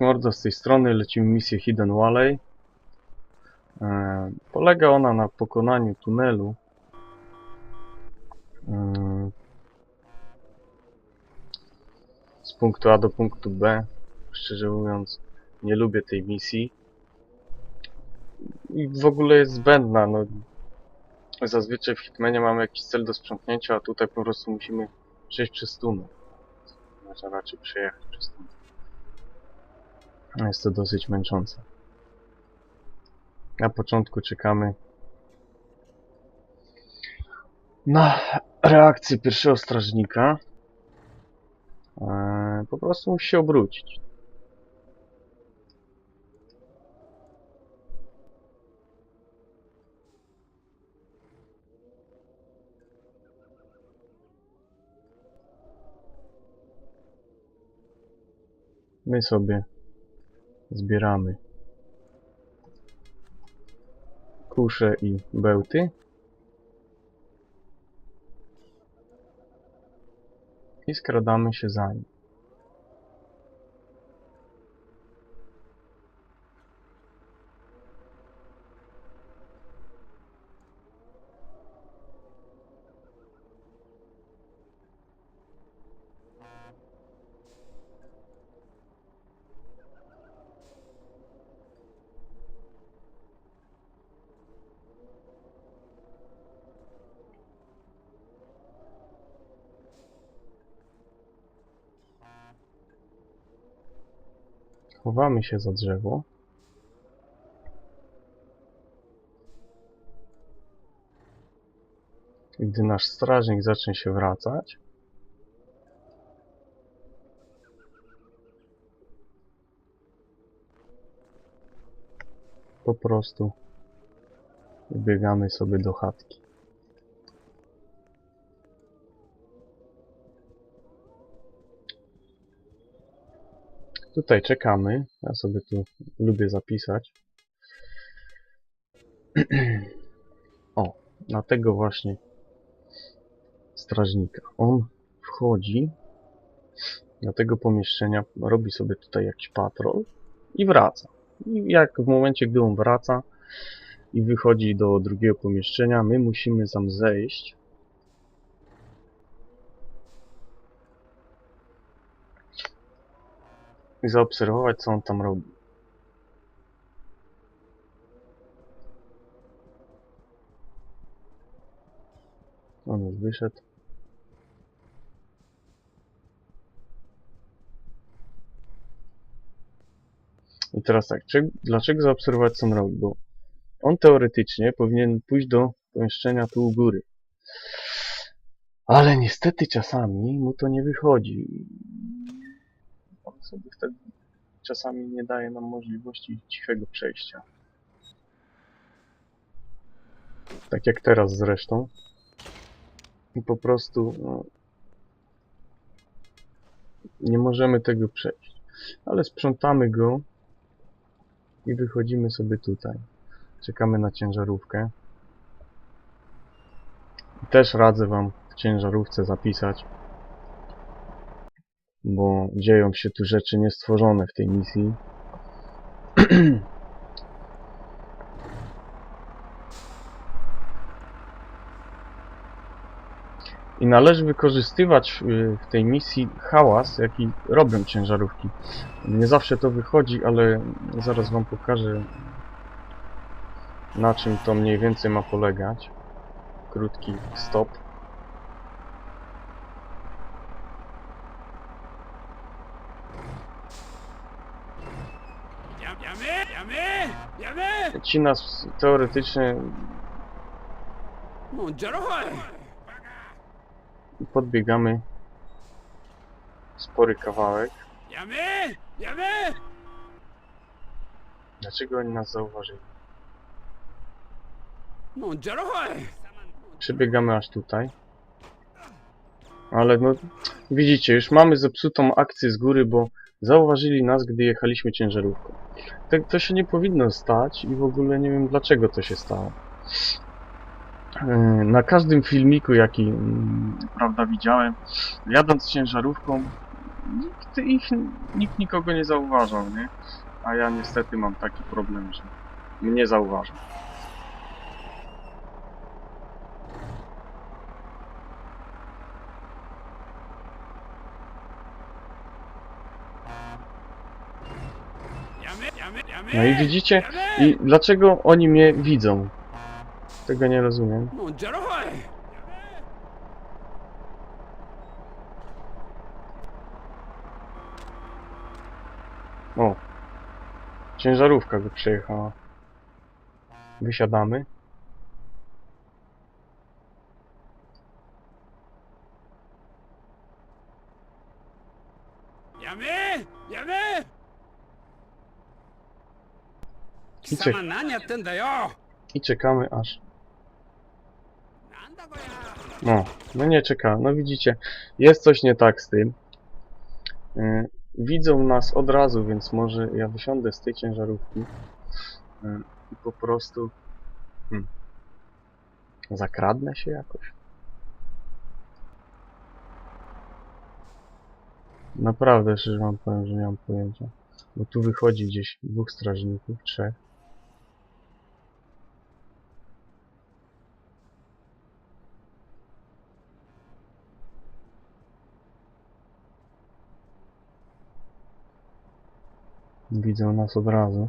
Mordo z tej strony lecimy misję Hidden Valley. E, polega ona na pokonaniu tunelu. e, z punktu A do punktu B. Szczerze mówiąc, nie lubię tej misji. I w ogóle jest zbędna. No. Zazwyczaj w Hitmanie mamy jakiś cel do sprzątnięcia, a tutaj po prostu musimy przejść przez tunel. Znaczy raczej przejechać przez tunel. Jest to dosyć męczące. Na początku czekamy na reakcję pierwszego strażnika. Eee, po prostu musi się obrócić. My sobie zbieramy kusze i bełty. I skradamy się za nim. Chowamy się za drzewo. I Gdy nasz strażnik zacznie się wracać, po prostu biegamy sobie do chatki. Tutaj czekamy. Ja sobie tu lubię zapisać. o, na tego właśnie strażnika. On wchodzi do tego pomieszczenia, robi sobie tutaj jakiś patrol i wraca. I jak w momencie, gdy on wraca i wychodzi do drugiego pomieszczenia, my musimy tam zejść i zaobserwować, co on tam robi. On już wyszedł. I teraz tak, czy, dlaczego zaobserwować, co on robi? Bo on teoretycznie powinien pójść do pomieszczenia tu u góry. Ale niestety czasami mu to nie wychodzi sobie wtedy czasami nie daje nam możliwości cichego przejścia. Tak jak teraz zresztą. I po prostu no, nie możemy tego przejść. Ale sprzątamy go i wychodzimy sobie tutaj. Czekamy na ciężarówkę. Też radzę Wam w ciężarówce zapisać bo dzieją się tu rzeczy niestworzone w tej misji. I należy wykorzystywać y, w tej misji hałas, jaki robią ciężarówki. Nie zawsze to wychodzi, ale zaraz wam pokażę na czym to mniej więcej ma polegać. Krótki stop. Ci nas teoretycznie Monjerohoj! podbiegamy spory kawałek. Dlaczego oni nas zauważyli? Monjerohoj! Przebiegamy aż tutaj. Ale no, widzicie, już mamy zepsutą akcję z góry, bo zauważyli nas, gdy jechaliśmy ciężarówką. To, to się nie powinno stać i w ogóle nie wiem dlaczego to się stało. Yy, Na każdym filmiku, jaki mm, prawda widziałem, jadąc ciężarówką, nikt ich, nikt nikogo nie zauważał, nie? A ja niestety mam taki problem, że mnie zauważa. No i widzicie? I dlaczego oni mnie widzą? Tego nie rozumiem. O. Ciężarówka by przyjechała. Wysiadamy. I czekamy aż. No, no nie czeka. No widzicie, jest coś nie tak z tym. Yy, widzą nas od razu, więc może ja wysiądę z tej ciężarówki yy, i po prostu hmm, zakradnę się jakoś. Naprawdę, szczerze wam powiem, że nie mam pojęcia. Bo tu wychodzi gdzieś dwóch strażników, trzech. Widzą nas od razu.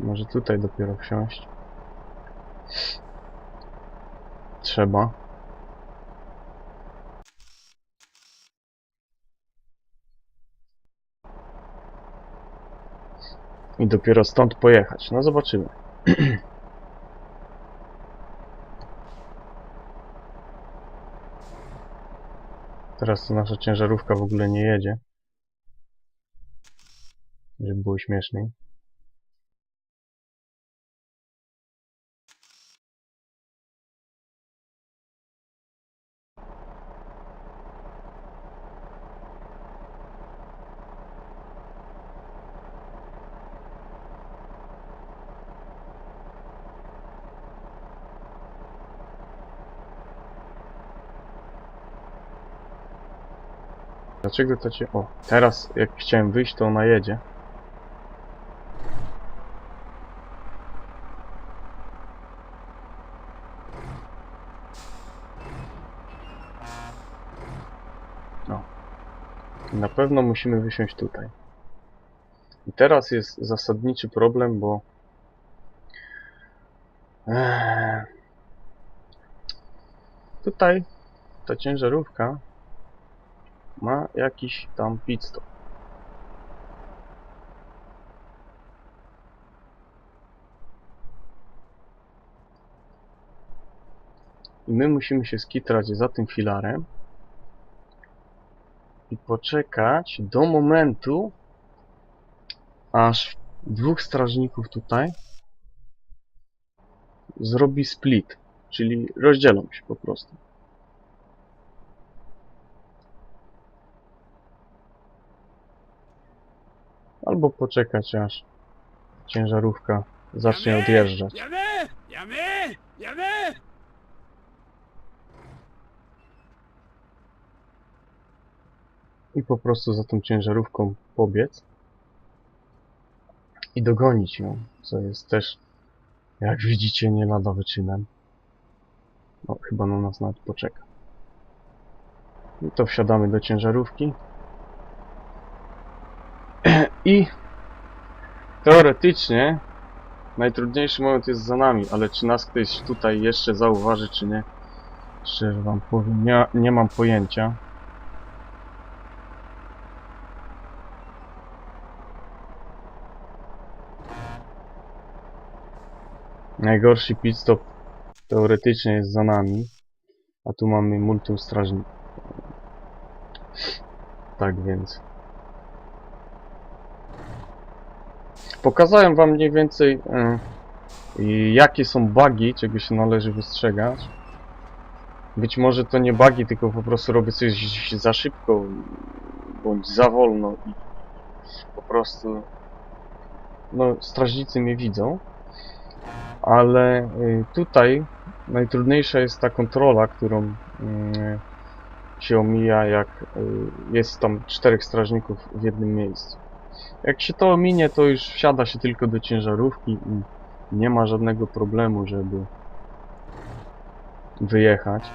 Może tutaj dopiero wsiąść. Trzeba. I dopiero stąd pojechać. No zobaczymy. Teraz to nasza ciężarówka w ogóle nie jedzie. Żeby było śmieszniej. Dlaczego to cię... O, teraz jak chciałem wyjść, to ona jedzie. No. Na pewno musimy wysiąść tutaj. I teraz jest zasadniczy problem, bo... Eee... Tutaj ta ciężarówka ma jakiś tam pit stop. I my musimy się skitrać za tym filarem i poczekać do momentu, aż dwóch strażników tutaj zrobi split, czyli rozdzielą się po prostu. Albo poczekać aż ciężarówka zacznie odjeżdżać. Jamy! Jamy! Jamy! I po prostu za tą ciężarówką pobiec i dogonić ją, co jest też, jak widzicie, nie lada wyczynem. No, chyba na nas nawet poczeka. I to wsiadamy do ciężarówki. I teoretycznie najtrudniejszy moment jest za nami, ale czy nas ktoś tutaj jeszcze zauważy, czy nie? Szczerze wam powiem, nie, nie mam pojęcia. Najgorszy pit stop teoretycznie jest za nami, a tu mamy multum strażników. Tak więc. Pokazałem wam mniej więcej e, i jakie są bugi, czego się należy wystrzegać. Być może to nie bugi, tylko po prostu robię coś za szybko bądź za wolno i po prostu no strażnicy mnie widzą. Ale y, tutaj najtrudniejsza jest ta kontrola, którą y, się omija, jak y, jest tam czterech strażników w jednym miejscu. Jak się to ominie, to już wsiada się tylko do ciężarówki i nie ma żadnego problemu, żeby wyjechać.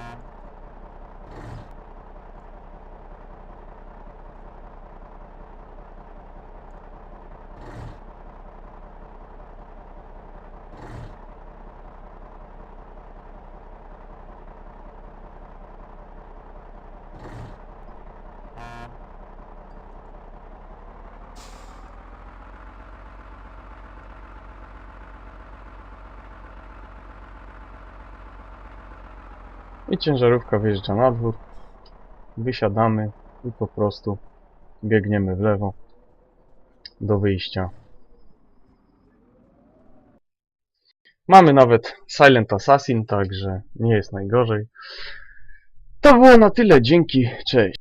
I ciężarówka wjeżdża na dwór. Wysiadamy i po prostu biegniemy w lewo do wyjścia. Mamy nawet Silent Assassin, także nie jest najgorzej. To było na tyle. Dzięki, cześć.